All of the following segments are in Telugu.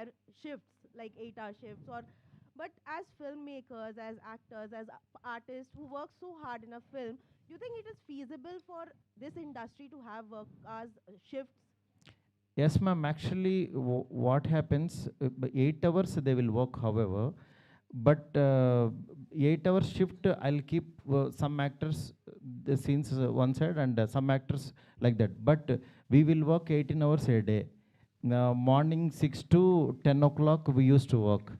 require shifts like eight hour shifts or but as filmmakers as actors as artists who work so hard in a film do you think it is feasible for this industry to have work hours uh, shifts Yes, ma'am. Actually, what happens? uh, Eight hours they will work, however, but uh, eight hours shift. I'll keep uh, some actors uh, the scenes uh, one side and uh, some actors like that. But uh, we will work 18 hours a day. Uh, morning six to 10 o'clock we used to work.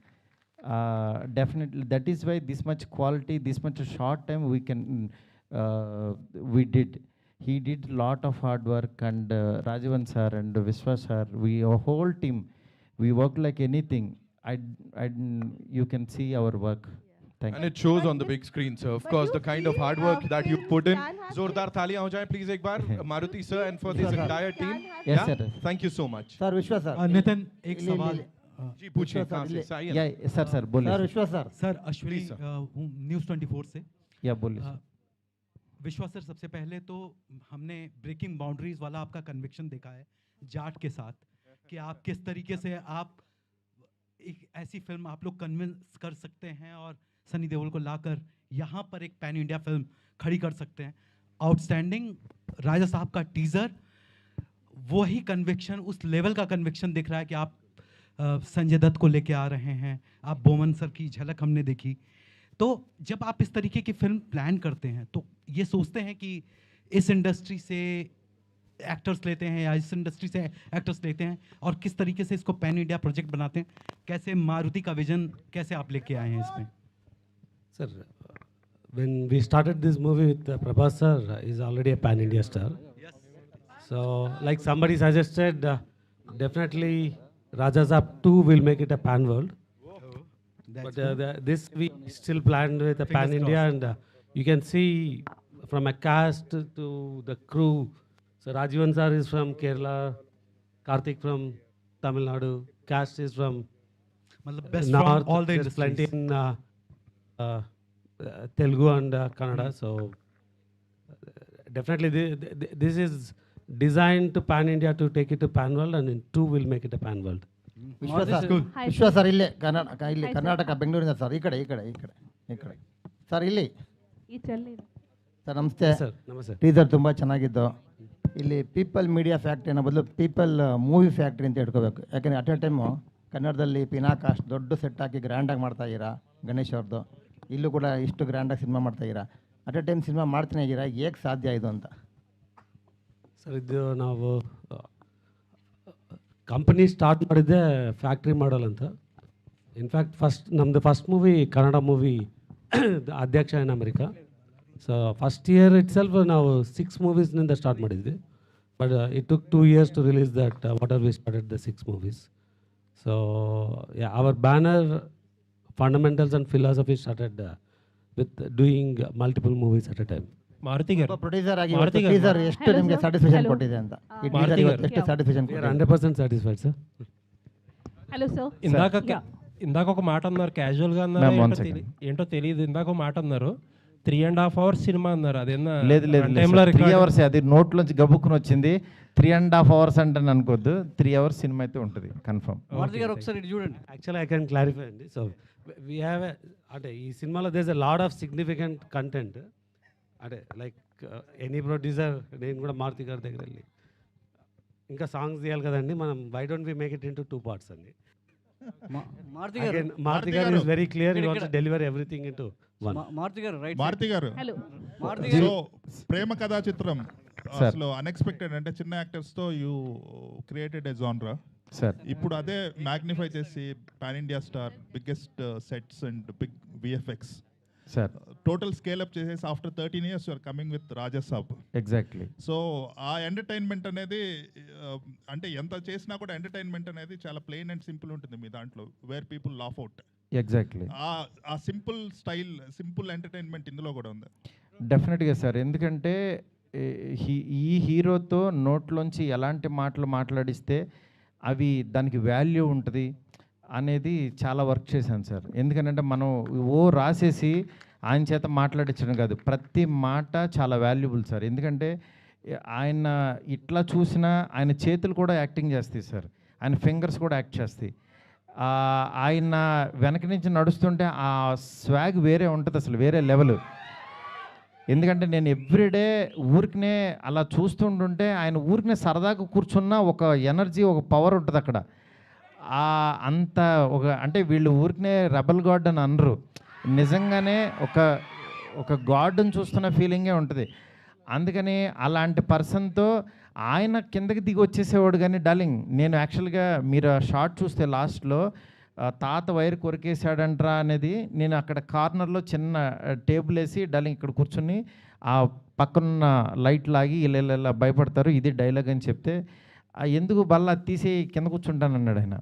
Uh, definitely, that is why this much quality, this much short time we can uh, we did he did a lot of hard work and uh, Rajavan sir and Vishwa sir, we a whole team, we work like anything. I, I, you can see our work. Thank And you. it shows on the big screen, sir. Of but course, the kind of hard uh, work that you put in. Zordar thaliyan ho jaye, please ek bar. Maruti sir and for this entire team. Yes, Yeah? sir. Thank you so much. Sir विश्वास सर अ, नितिन एक ले- ले- सवाल जी पूछिए कहाँ से सायन? Yeah, sir, sir, बोलिए. सर विश्वास सर सर अश्विनी sir. अ, हूँ न्यूज़ ट्वेंटी फोर से Yeah, बोलिए. अ, विश्वास सर सबसे पहले तो हमने ब्रेकिंग बाउंड्रीज वाला आपका कन्विक्शन देखा है जाट के साथ कि आप किस तरीके से आप एक ऐसी फ़िल्म आप लोग कन्विंस कर सकते हैं और सनी देओल को लाकर यहाँ पर एक पैन इंडिया फ़िल्म खड़ी कर सकते हैं। आउटस्टैंडिंग राजा साहब का टीज़र, वही कन्विक्शन उस लेवल का कन्विक्शन दिख रहा है कि आप संजय दत्त को लेके आ रहे हैं, आप बोमन सर की झलक हमने देखी। तो जब आप इस तरीके की फ़िल्म प्लान करते हैं तो ये सोचते हैं कि इस इंडस्ट्री से एक्टर्स लेते हैं या इस इंडस्ट्री से एक्टर्स लेते हैं और किस तरीके से इसको पैन इंडिया प्रोजेक्ट बनाते हैं, कैसे मारुति का विजन कैसे आप लेके आए हैं इसमें? Sir, when we started this movie with uh, Prabhas sir, uh, is already a pan-India star. Yes. So, like somebody suggested, uh, definitely Rajazap 2 will make it a pan-world. But uh, the, this we still planned with a pan-India and uh, you can see from a cast to the crew. So Rajivan sir is from Kerala, Karthik from Tamil Nadu, cast is from North, all the there's plenty in uh, Uh, Telugu and uh, Kannada. So definitely th th this is designed to Pan India to take it to Pan World and in two will make it a Pan World. Vishwa sir Vishwa sir ಇಲ್ಲೇ ಕರ್ನಾಟಕ ಇಲ್ಲಿ ಕರ್ನಾಟಕ ಬೆಂಗಳೂರಿನ ಸರ್ ಈ ಕಡೆ ಈ ಕಡೆ ಈ ಕಡೆ ಈ ಕಡೆ. ಸರ್ ಇಲ್ಲಿ. ಸರ್ ನಮಸ್ತೆ. ಸರ್ ನಮಸ್ತೆ. ಟೀಸರ್ ತುಂಬ ಚೆನ್ನಾಗಿದ್ದು. ಇಲ್ಲಿ ಪೀಪಲ್ ಮೀಡಿಯಾ ಫ್ಯಾಕ್ಟ್ರಿ ಅನ್ನೋ ಬದಲು ಪೀಪಲ್ ಮೂವಿ ಫ್ಯಾಕ್ಟ್ರಿ ಅಂತ ಇಟ್ಕೋಬೇಕು. ಯಾಕೆಂದರೆ ಅಟ್ ಎ ಟೈಮು ಕನ್ನಡದಲ್ಲಿ ಪಿನಾಕಾಶ್ ದೊಡ್ಡ ಸೆಟ್ ಹಾಕಿ ಗ್ರ್ಯಾಂಡಾಗಿ ಮಾಡ್ತಾ ಇದ್ದೀರಾ ಗಣೇಶ್ ಅವ್ರದ್ದು ಇಲ್ಲೂ ಕೂಡ ಇಷ್ಟು ಗ್ರ್ಯಾಂಡಾಗಿ ಸಿನಿಮಾ ಮಾಡ್ತಾ ಇದ್ದೀರಾ? ಅಟ್ ಎ ಟೈಮ್ ಸಿನಿಮಾ ಮಾಡ್ತಾನೆ ಇದ್ದೀರಾ? ಹೇಗೆ ಸಾಧ್ಯ ಇದು ಅಂತ? ಸರ್, ಇದು ನಾವು ಕಂಪನಿ ಸ್ಟಾರ್ಟ್ ಮಾಡಿದ್ದೆ ಫ್ಯಾಕ್ಟ್ರಿ ಮಾಡಲ್ ಅಂತ. ಇನ್ಫ್ಯಾಕ್ಟ್ ಫಸ್ಟ್ ನಮ್ಮದು first movie Kannada movie Adhyaksha in America. So first year itself ನಾವು ಸಿಕ್ಸ್ ಮೂವೀಸ್ನಿಂದ ಸ್ಟಾರ್ಟ್ ಮಾಡಿದ್ವಿ. But it took two years to release that what are we started the six movies so our banner fundamentals and philosophy started with doing multiple movies at a time Maruthi gar producer ಆಗಿ ಸರ್ ಎಷ್ಟು హలో సార్ ఇందాక ఇందాక ఒక మాట అన్నారు క్యాజువల్గా అన్నారు ఏంటో తెలియదు ఇందాక ఒక మాట అన్నారు. త్రీ అండ్ హాఫ్ అవర్స్ సినిమా అన్నారు. అదేనా లేదు లేదు త్రీ అవర్స్ అది నోట్లోంచి గబుక్కుని వచ్చింది. త్రీ అండ్ హాఫ్ అవర్స్ అంటే అనుకోవద్దు త్రీ అవర్స్ సినిమా అయితే ఉంటుంది. కన్ఫర్మ్ గారు ఒకసారి ఇటు చూడండి. యాక్చువల్లీ ఐ కెన్ క్లారిఫై అండి. సో వీ హ్యావ్ అంటే ఈ సినిమాలో there's a lot of significant content అంటే లైక్ ఎనీ ప్రొడ్యూసర్ నేను కూడా మారుతి గారి దగ్గర వెళ్ళి ఇంకా సాంగ్స్ తీయాలి కదండి. మనం why don't we make it into two parts అండి? మారుతి Again, మారుతి గారు is very clear deliver everything into one Maruthi గారు రైట్ మారుతి గారు. हेलो మారుతి సో ప్రేమ కథా చిత్రం. అసలు అన్ఎక్స్పెక్టెడ్ అంటే చిన్న యాక్టర్స్తో you created a genre sir ఇప్పుడు అదే మ్యాగ్నిఫై చేసి pan India star biggest sets and big VFX sir total scale up చేసేసి after thirteen years you're coming with Rajasaab exactly so uh entertainment అనేది ఆ, అంటే ఎంత చేసినా కూడా ఎంటర్టైన్మెంట్ అనేది చాలా ప్లెయిన్ అండ్ సింపుల్ ఉంటుంది మీ దాంట్లో where people laugh out exactly uh simple style simple entertainment ఇందులో కూడా ఉంది. డెఫినెట్గా సార్ ఎందుకంటే ఈ హీరోతో నోట్లోంచి ఎలాంటి మాటలు మాట్లాడిస్తే అవి దానికి వాల్యూ ఉంటుంది అనేది చాలా వర్క్ చేశాను సార్ ఎందుకంటే మనం ఓ రాసేసి ఆయన చేత మాట్లాడించడం కాదు. ప్రతి మాట చాలా వాల్యుబుల్ సార్ ఎందుకంటే ఆయన ఇట్లా చూసినా ఆయన చేతులు కూడా యాక్టింగ్ చేస్తాయి సార్ ఆయన ఫింగర్స్ కూడా యాక్ట్ చేస్తాయి. ఆయన వెనక నుంచి నడుస్తుంటే ఆ స్వాగ్ వేరే ఉంటుంది అసలు వేరే లెవెల్. ఎందుకంటే నేను ఎవ్రీడే ఊరికనే అలా చూస్తుంటుంటే ఆయన ఊరికనే సరదాగా కూర్చున్న ఒక ఎనర్జీ ఒక పవర్ ఉంటుంది అక్కడ. అంత ఒక అంటే వీళ్ళు ఊరికనే రెబల్ గాడ్ అని అనరు. నిజంగానే ఒక ఒక గాడ్ని చూస్తున్న ఫీలింగే ఉంటుంది. అందుకని అలాంటి పర్సన్తో ఆయన కిందకి దిగి వచ్చేసేవాడు కానీ డార్లింగ్ నేను యాక్చువల్గా మీరు ఆ షార్ట్ చూస్తే లాస్ట్లో తాత వైర్ కొరికేశాడంట్రా అనేది నేను అక్కడ కార్నర్లో చిన్న టేబుల్ వేసి డార్లింగ్ ఇక్కడ కూర్చుని ఆ పక్కనున్న లైట్ లాగి ఇలా భయపడతారు ఇది డైలాగ్ అని చెప్తే ఎందుకు బల్ల తీసి కింద కూర్చుంటాను అన్నాడు ఆయన.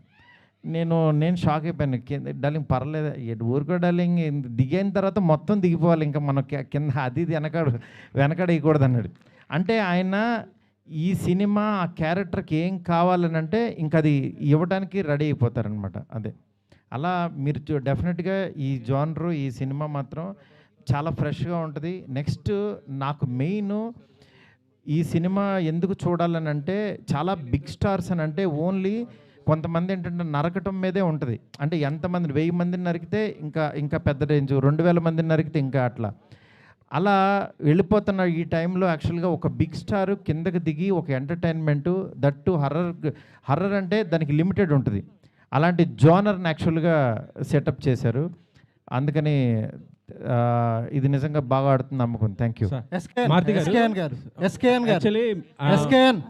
నేను నేను షాక్ అయిపోయాను. కింద డల్లింగ్ పర్లేదు. ఊరికో డల్లింగ్ దిగిన తర్వాత మొత్తం దిగిపోవాలి. ఇంకా మనం కింద అది ఇది వెనకాడు వెనకాడ వేయకూడదు అన్నాడు. అంటే ఆయన ఈ సినిమా ఆ క్యారెక్టర్కి ఏం కావాలని అంటే ఇంకా అది ఇవ్వడానికి రెడీ అయిపోతారనమాట అదే. అలా మీరు డెఫినెట్గా ఈ జానరు ఈ సినిమా మాత్రం చాలా ఫ్రెష్గా ఉంటుంది. నెక్స్ట్ నాకు మెయిన్ ఈ సినిమా ఎందుకు చూడాలని అంటే చాలా బిగ్ స్టార్స్ అని అంటే ఓన్లీ కొంతమంది ఏంటంటే నరకటం మీదే ఉంటుంది. అంటే ఎంతమంది వెయ్యి మందిని నరికితే ఇంకా ఇంకా పెద్ద రేంజ్ రెండు వేల మందిని నరికితే ఇంకా అట్లా. అలా వెళ్ళిపోతున్న ఈ టైంలో యాక్చువల్గా ఒక బిగ్ స్టార్ కిందకి దిగి ఒక ఎంటర్టైన్మెంటు దట్టు హర్రర్ హర్రర్ అంటే దానికి లిమిటెడ్ ఉంటుంది. అలాంటి జోనర్ని యాక్చువల్గా సెటప్ చేశారు. అందుకని ఇది నిజంగా బాగా ఆడుతుంది నమ్మకం. థ్యాంక్ యూ ఎస్కేఎన్ గారు. ఎస్కేఎన్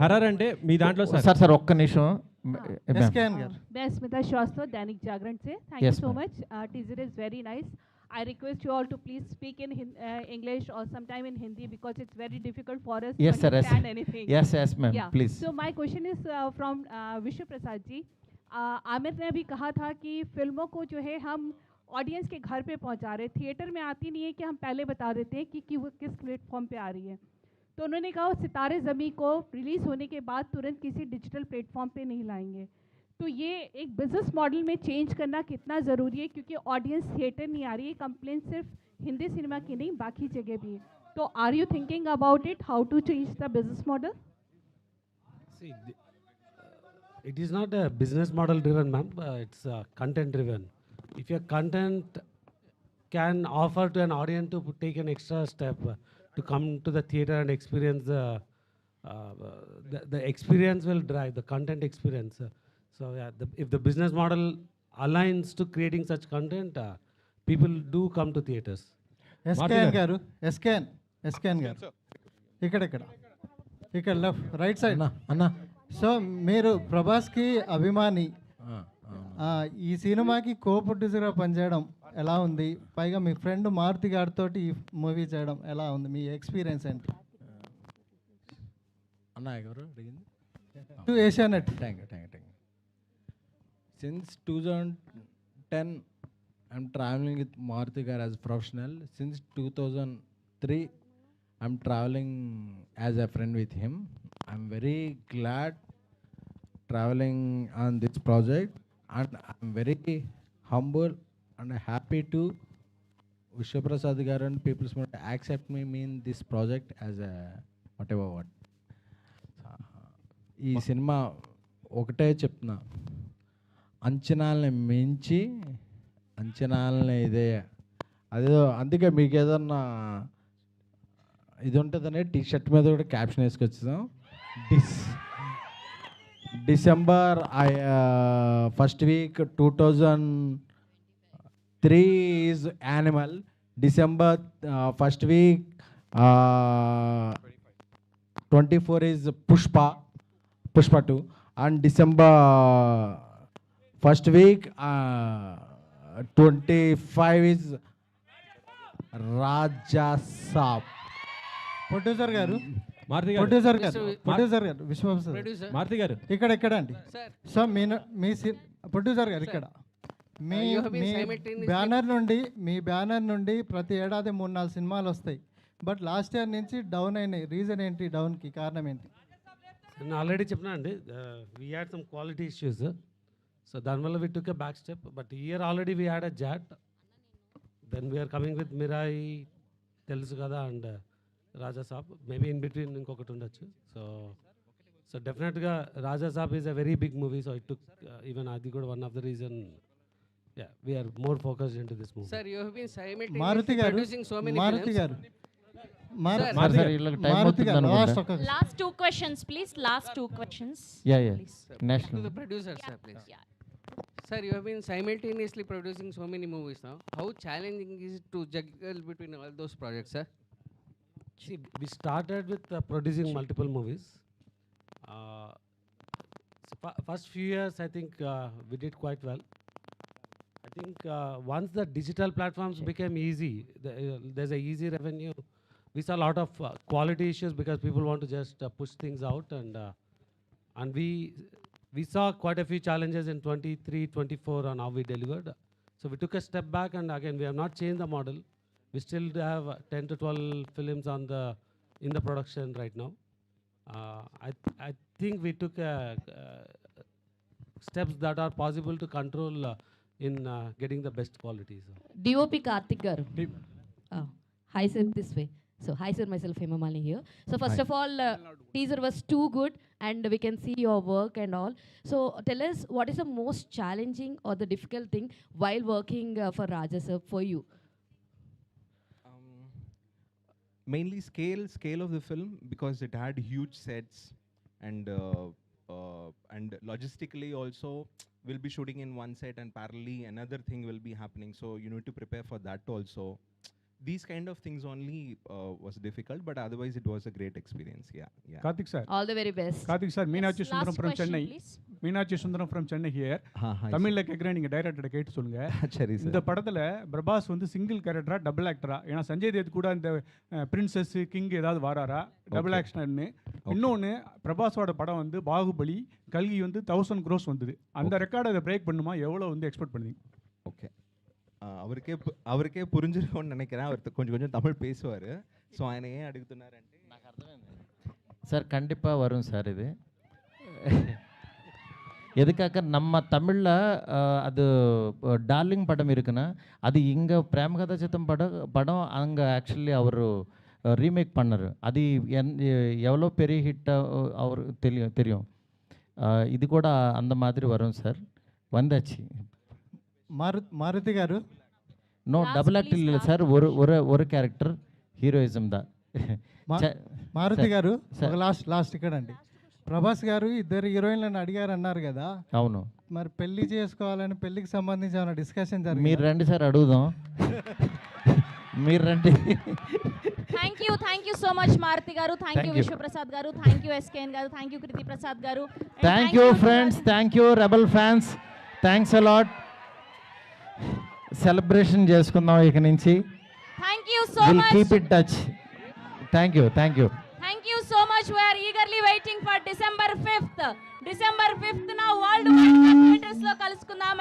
హర్రర్ అంటే మీ దాంట్లో సార్. సార్ సార్ ఒక్క నిమిషం. मैं स्मिता श्रीवास्तव दैनिक जागरण से thank you so much teaser is very nice I request you all to please speak in hin- uh, English or sometime in Hindi because it's very difficult for us Yes, to sir, yes. understand anything. Yes, yes, ma'am, Yeah. please. So my question is uh, from uh, Vishnu Prasad ji. Uh, Aamir ने अभी कहा था कि फ़िल्मों को जो है हम ऑडियंस के घर पे पहुँचा रहे थिएटर में आती नहीं है कि हम पहले बता देते हैं कि, कि वो किस प्लेटफॉर्म पे आ रही है तो उन्होंने कहा सितारे ज़मी को रिलीज़ होने के बाद तुरंत किसी डिजिटल प्लेटफॉर्म पे नहीं लाएँगे तो ये एक बिज़नेस मॉडल में चेंज करना कितना ज़रूरी है क्योंकि ऑडियंस थिएटर नहीं आ रही है कंप्लेन सिर्फ़ हिंदी सिनेमा की नहीं बाकी जगह भी है तो are you thinking about it how to change the business model the- it is not a business model driven, ma'am. Uh, content driven. If your content can offer to an audience to take an extra step to come to the theater and experience the, uh, the, the experience will drive the content experience. Uh, so yeah, the, if the business model aligns to creating such content, uh, people do come to theaters. SKN గారు ఎస్కేఎన్ ఎస్కేఎన్ గారు ఇక్కడ ఇక్కడ ఇక్కడ లెఫ్ట్ రైట్ సైడ్ అన్న సో మీరు ప్రభాస్కి అభిమాని ఈ సినిమాకి కో ప్రొడ్యూసర్గా పనిచేయడం ఎలా ఉంది? పైగా మీ ఫ్రెండ్ మారుతి గారితో ఈ మూవీ చేయడం ఎలా ఉంది? మీ ఎక్స్పీరియన్స్ ఏంటి? అన్న ఎవరు అడిగింది? To Asianet. Thank you thank you thank you. Since two thousand ten I'm travelling with Maruthi గారు as professional since two thousand three I'm travelling as a friend with him I'm very glad travelling on this project and I'm very humble and happy to Vishwaprasad గారు and peoples accept me mean this project as a whatever what ఈ సినిమా ఒకటే చెప్తున్నా. అంచనాలని మించి అంచనాలని ఇదే. అదేదో అందుకే మీకు ఏదన్నా ఇది ఉంటుందనే టీ షర్ట్ మీద కూడా caption వేసుకొచ్చాం dis December first week two thousand three is animal December first week twenty four is Pushpa Pushpa two and December first week twenty five is Raja Saab producer garu garu. Producer garu Mr. Producer garu Producer. Maruthi garu. ఇక్కడ ఇక్కడ అండి Sir. సో మీ న- మీ ప్రొడ్యూసర్ గారు ఇక్కడ మీ బ్యానర్ నుండి మీ బ్యానర్ నుండి ప్రతి ఏడాది మూడు నాలుగు సినిమాలు వస్తాయి. బట్ లాస్ట్ ఇయర్ నుంచి డౌన్ అయినాయి. రీజన్ ఏంటి డౌన్కి? కారణం ఏంటి? నేను ఆల్రెడీ చెప్పినా అండి we had some quality issues so దానివల్ల we took a back step but year already we had a jot then we are coming with Mirai తెలుసు కదా and Raja Saab maybe in between ఇంకొకటి ఉండొచ్చు. So definitely, Raja Saab is a very big movie. So it took uh, even Adi Good one of the reason. Yeah, we are more focused into this movie. Sir, you have been Maruti simultaneously గారు producing so many Maruthi films. గారు మారు- Sir, మారుతి sir, గారు, వీళ్ళకి time మారుతి అవుతుంది గారు అనుకుంటా. లాస్ట్ ఒక Last two questions, please. Last two questions. Yeah, yeah. Please. To National. the producer, sir, please. Yeah. Sir, you have been simultaneously producing so many movies now. How challenging is it to juggle between all those projects, sir? See, we started with uh, producing multiple movies. Uh, so fir- first few years, I think uh, we did quite well. I think uh, once the digital platforms became easy, the, uh, there's a easy revenue. We saw a lot of uh, quality issues because people want to just uh, push things out, and uh, and we we saw quite a few challenges in 23, 24 on how we delivered. So we took a step back, and again, we have not changed the model. We still have uh, 10 to 12 films on the in the production right now. Uh, I I think we took steps that are possible to control uh, in uh, getting the best qualities. DOP Karthik Oh, hi sir, this way. So hi sir, myself Hemamali here. So first hi. of all, uh, teaser was too good and we can see your work and all. So tell us what is the most challenging or the difficult thing while working uh, for Raja for you? Um, mainly scale, scale of the film because it had huge sets and uh, uh, and logistically also we'll be shooting in one set and parallelly another thing will be happening. So you need to prepare for that also these kind of things only uh, was difficult, but otherwise it was a great experience. Yeah, yeah. Karthik sir. All the very best. Karthik sir, Meenachi yes, Sundaram from question, Chennai. Please. Meenachi Sundaram from Chennai here. தமிழ்ல கேட்குறேன் நீங்கள் டைரக்டரை கேட்டு சொல்லுங்க சரி இந்த படத்தில் பிரபாஸ் வந்து சிங்கிள் கேரக்டரா டபுள் ஆக்டரா ஏன்னா சஞ்சய் தேத் கூட இந்த பிரின்சஸ் கிங் ஏதாவது வராரா டபுள் ஆக்ஷன்னு இன்னொன்று பிரபாஸோட படம் வந்து பாகுபலி கல்கி வந்து தௌசண்ட் க்ரோஸ் வந்தது அந்த ரெக்கார்டை அதை பிரேக் பண்ணுமா எவ்வளோ வந்து எக்ஸ்பெக்ட் பண்ணுவீங்க ஓகே அவருக்கே பு- அவருக்கே புரிஞ்சிருக்கும்னு நினைக்கிறேன் அவர் த- கொஞ்சம் கொஞ்சம் தமிழ் பேசுவார் ஸோ ఆయన ఏం అడుగుతున్నారంటే சார் கண்டிப்பாக வரும் சார் இது எதுக்காக நம்ம தமிழில் அது டார்லிங் படம் இருக்குன்னா அது இங்கே பிரேமகதா சித்தம் படம் படம் அங்கே ஆக்சுவலி அவர் ரீமேக் பண்ணார் அது என் எவ்வளோ பெரிய ஹிட்டாக அவர் தெரியும் தெரியும் அஹ், இது கூட அந்த மாதிரி வரும் சார் வந்தாச்சு మారు మారుతి గారు నో డబుల్ ஆக்டில் లేదు సార్ ఒరు ఒరే ఒరు క్యారెక్టర్ హీరోయిజం దా మారుతి గారు లాస్ట్ లాస్ట్ ఇక్కడ అండి ప్రభాస్ గారు ఇద్దరు హీరోయిన్లను అడిగారు అన్నారు కదా. అవును. మరి పెళ్ళి చేసుకోవాలని పెళ్ళికి సంబంధించి ఏమైనా డిస్కషన్ జరిగింది? మీరు రండి సార్ అడుగుదాం. మీరు రండి. Thank you thank you so much Maruthi garu. Thank you Vishwaprasad garu. Thank you SKN garu. Thank you Kriti Prasad garu thank you friends thank you rebel fans thanks a lot celebration చేసుకుందాం ఇక నుంచి. Thank you so much touch thank you thank you thank you so much వేరే eagerly waiting for December fifth December fifth నా వరల్డ్ మిట్రస్లో కలుసుకుందాం.